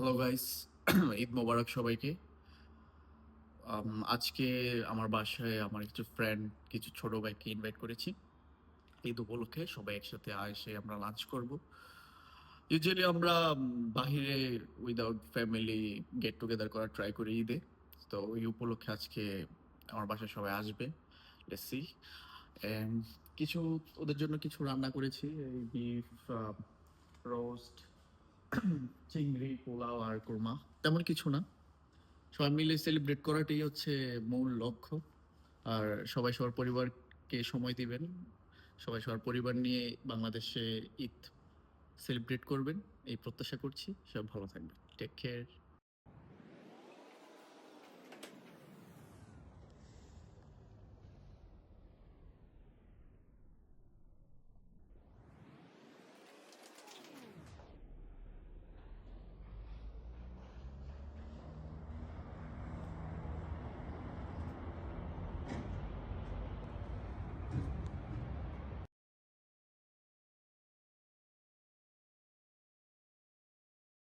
Hello guys Eid মোবারক সবাইকে। আজকে আমার বাসায় আমার কিছু ফ্রেন্ড কিছু ছোট ভাইকে ইনভাইট করেছি। ঈদ উপলক্ষে সবাই একসাথে এসে আমরা লাঞ্চ করব। ইউজুয়ালি আমরা বাহিরে উইদাউট ফ্যামিলি গেট টুগেদার করার ট্রাই করি ঈদে। তো ওই উপলক্ষে আজকে আমার বাসায় সবাই আসবে। লেসি কিছু, ওদের জন্য কিছু রান্না করেছি বিফ রোস্ট চিংড়ি, পোলাও আর কোরমা, তেমন কিছু না। সবাই মিলে সেলিব্রেট করাটাই হচ্ছে মূল লক্ষ্য। আর সবাই সবার পরিবারকে সময় দিবেন। সবাই সবার পরিবার নিয়ে বাংলাদেশে ঈদ সেলিব্রেট করবেন। এই প্রত্যাশা করছি। সব ভালো থাকবেন। Take care